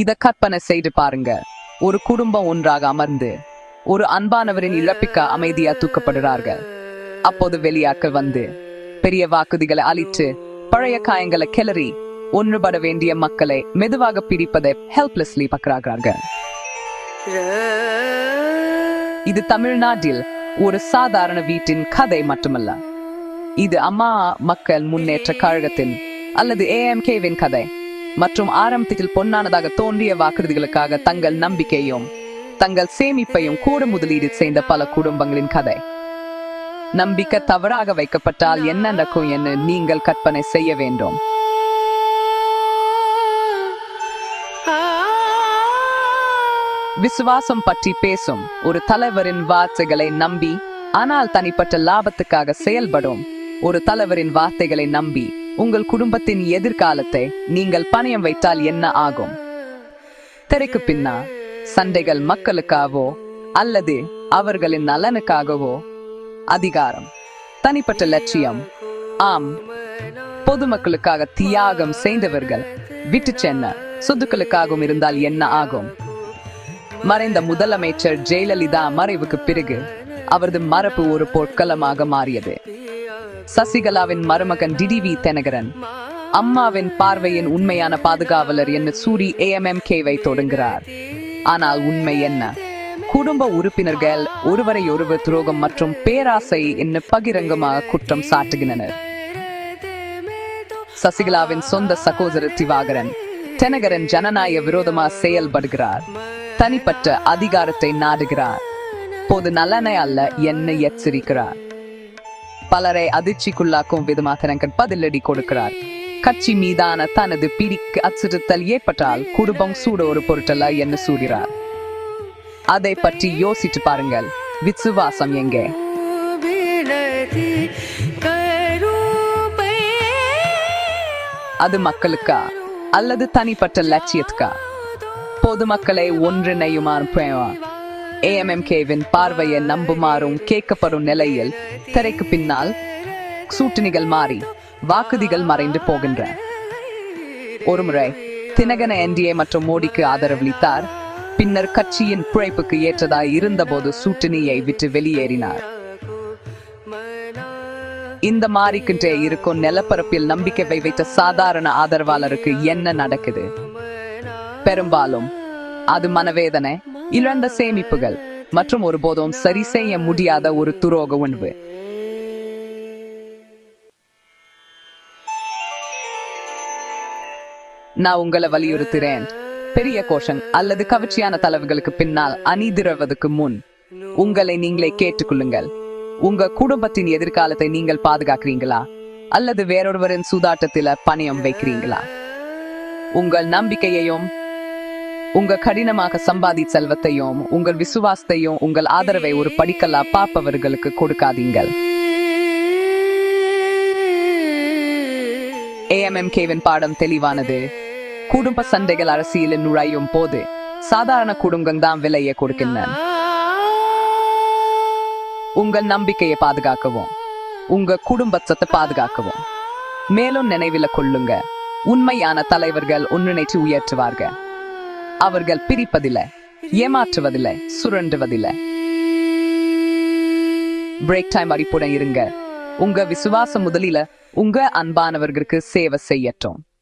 இத கற்பனை செய்து பாருங்க. ஒரு குடும்பம் ஒன்றாக அமர்ந்து ஒரு அன்பானவரின் இழப்பிக்க அமைதியா தூக்கப்படுறார்கள் அப்போது வெளியாக்கள் வந்து பெரிய வாக்குதிகளை அழித்து பழைய காயங்களை கிளறி ஒன்றுபட வேண்டிய மக்களை மெதுவாக பிரிப்பதை ஹெல்ப்லெஸ்லி பார்க்கிறார்கள். இது தமிழ்நாட்டில் ஒரு சாதாரண வீட்டின் கதை மட்டுமல்ல. இது அம்மா மக்கள் முன்னேற்ற கழகத்தின் அல்லது ஏஎம்கேவின் கதை. மற்றும் ஆரம்பத்தில் பொன்னானதாக தோன்றிய வாக்குறுதிகளுக்காக தங்கள் நம்பிக்கையும் தங்கள் சேமிப்பையும் கூட முதலீடு செய்த பல குடும்பங்களின் கதை. நம்பிக்கை தவறாக வைக்கப்பட்டால் என்ன நடக்கும் என்று நீங்கள் கற்பனை செய்ய வேண்டும். விசுவாசம் பற்றி பேசும் ஒரு தலைவரின் வார்த்தைகளை நம்பி ஆனால் தனிப்பட்ட லாபத்துக்காக செயல்படும் ஒரு தலைவரின் வார்த்தைகளை நம்பி உங்கள் குடும்பத்தின் எதிர்காலத்தை நீங்கள் பணயம் வைத்தால் என்ன ஆகும்? திரைக்கு பின்னா சண்டைகள் மக்களுக்காகவோ அல்லது அவர்களின் நலனுக்காகவோ. அதிகாரம். தனிப்பட்ட லட்சியம். ஆம். பொதுமக்களுக்காக தியாகம் செய்தவர்கள் விட்டு சென்ன சொத்துக்களுக்காகவும் இருந்தால் என்ன ஆகும்? மறைந்த முதலமைச்சர் ஜெயலலிதா மறைவுக்கு பிறகு அவரது மரபு ஒரு பொற்களமாக மாறியது. சசிகலாவின் மருமகன் டிடிவி தெனகரன். அம்மாவின் பார்வையின் உண்மையான பாதுகாவலர் என்று சூரி ஏஎம்எம் கேவை தொடங்குகிறார். ஆனால் உண்மை என்ன? குடும்ப உறுப்பினர்கள் ஒருவரை ஒருவர் துரோகம் மற்றும் பேராசை என்று பகிரங்கமாக குற்றம் சாட்டுகின்றனர். சசிகலாவின் சொந்த சகோதரர் திவாகரன் தெனகரன் ஜனநாயக விரோதமாக செயல்படுகிறார். தனிப்பட்ட அதிகாரத்தை நாடுகிறார். பொது நலனை அல்ல என்ன எச்சரிக்கிறார். பலரை அதிர்ச்சிக்குள்ளாக்கும் விதமாக தெனகன் பதிலடி கொடுக்கிறார். கட்சி மீதான தனது பிடிக்கு அச்சுறுத்தல் ஏற்பட்டால் குடும்பம் சூட ஒரு பொருட்டல்ல என்று சூடுகிறார் அதை பற்றி யோசித்து பாருங்கள். விசுவாசம் எங்கே? அது மக்களுக்கா? அல்லது தனிப்பட்ட லட்சியத்துக்கா? பொதுமக்களை ஒன்றிணையுமாறு ஏஎம்எம்கேவின் பார்வையை நம்புமாறும் கேட்கப்படும் நிலையில் திரைக்கு பின்னால் சூட்டணிகள் மாறி வாக்குதிகள் மறைந்து போகின்றன ஒருமுறை தினகன என்டிஏ மற்றும் மோடிக்கு ஆதரவளித்தார். பின்னர் கட்சியின் பிழைப்புக்கு ஏற்றதாய் இருந்தபோது சூட்டணியை விட்டு வெளியேறினார். இந்த மாறிக்கின்றே இருக்கும் நிலப்பரப்பில் நம்பிக்கை வைத்த சாதாரண ஆதரவாளருக்கு என்ன நடக்குது? பெரும்பாலும் அது மனவேதனை இழந்த சேமிப்புகள் மற்றும் ஒருபோதும் சரி செய்ய முடியாத ஒரு துரோக உணவு. நான் உங்களை வலியுறுத்துறேன். பெரிய கோஷம் அல்லது கவர்ச்சியான தலைவர்களுக்கு பின்னால் அணிதிரவதுக்கு முன் உங்களை நீங்களே கேட்டுக்கொள்ளுங்கள். உங்க குடும்பத்தின் எதிர்காலத்தை நீங்கள் பாதுகாக்கிறீங்களா? அல்லது வேறொருவரின் சூதாட்டத்தில பணியம் வைக்கிறீங்களா? உங்கள் நம்பிக்கையையும் உங்க கடினமாக சம்பாதி செல்வத்தையும் உங்கள் விசுவாசத்தையும் உங்கள் ஆதரவை ஒரு படிக்கல்லா பார்ப்பவர்களுக்கு கொடுக்காதீங்கள். ஏஎம்எம்கேவின் பாடம் தெளிவானது. குடும்ப சண்டைகள் அரசியலில் நுழையும் போது சாதாரண குடும்பம் தான் விலையை கொடுக்கின்றன. உங்கள் நம்பிக்கையை பாதுகாக்கவும். உங்க குடும்பத்தை பாதுகாக்கவும். மேலும் நினைவில் கொள்ளுங்க. உண்மையான தலைவர்கள் ஒன்றிணைத்து உயர்த்துவார்கள். அவர்கள் பிரிப்பதில்லை ஏமாற்றுவதில்லை சுரண்டுவதில்லை. பிரேக் டைம் அறிப்புடன் இருங்க. உங்க விசுவாசம் முதலில உங்க அன்பானவர்களுக்கு சேவை செய்யட்டும்.